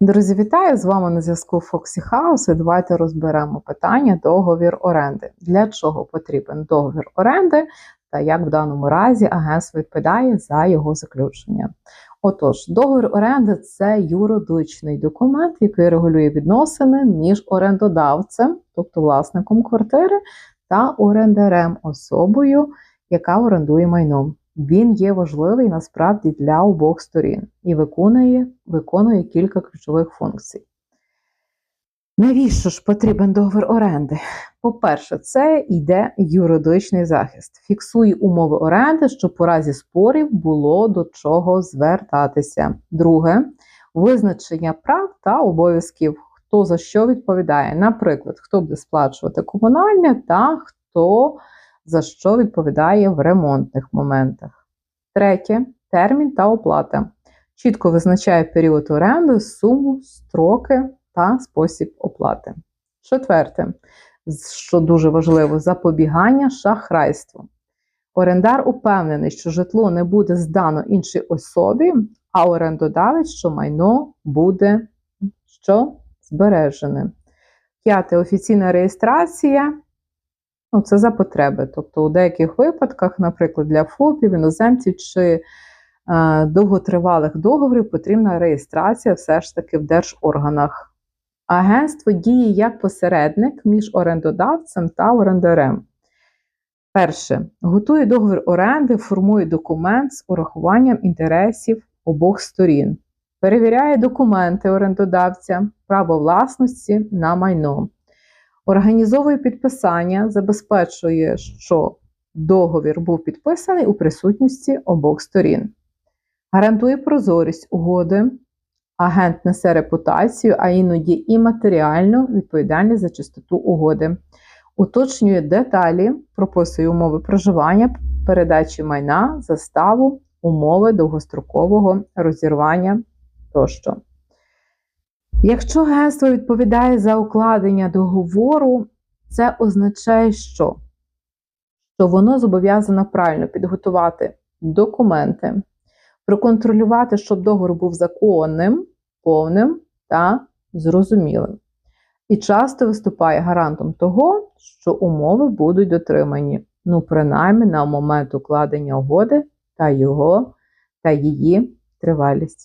Друзі, вітаю! З вами на зв'язку Фоксі Хаус. І давайте розберемо питання договір оренди. Для чого потрібен договір оренди та як в даному разі агентство відповідає за його заключення. Отож, договір оренди це юридичний документ, який регулює відносини між орендодавцем, тобто власником квартири, та орендарем особою, яка орендує майно. Він є важливий насправді для обох сторін і виконує, виконує кілька ключових функцій. Навіщо ж потрібен договір оренди? По-перше, це йде юридичний захист. Фіксує умови оренди, щоб у разі спорів було до чого звертатися. Друге визначення прав та обов'язків, хто за що відповідає. Наприклад, хто буде сплачувати комунальне та хто за що відповідає в ремонтних моментах. Третє термін та оплата. Чітко визначає період оренди, суму, строки та спосіб оплати. Четверте, що дуже важливо, запобігання шахрайству. Орендар упевнений, що житло не буде здано іншій особі, а орендодавець, що майно буде що збережене. П'яте офіційна реєстрація. Ну, це за потреби. Тобто, у деяких випадках, наприклад, для ФОПів, іноземців чи е, довготривалих договорів потрібна реєстрація все ж таки в держорганах. Агентство діє як посередник між орендодавцем та орендарем. Перше, готує договір оренди, формує документ з урахуванням інтересів обох сторін, перевіряє документи орендодавця, право власності на майно. Організовує підписання, забезпечує, що договір був підписаний у присутності обох сторін. Гарантує прозорість угоди. Агент несе репутацію, а іноді і матеріальну відповідальність за чистоту угоди. Уточнює деталі, прописує умови проживання, передачі майна, заставу, умови довгострокового розірвання тощо. Якщо агентство відповідає за укладення договору, це означає, що? що воно зобов'язано правильно підготувати документи, проконтролювати, щоб договор був законним, повним та зрозумілим. І часто виступає гарантом того, що умови будуть дотримані, ну, принаймні на момент укладення угоди та його та її тривалість.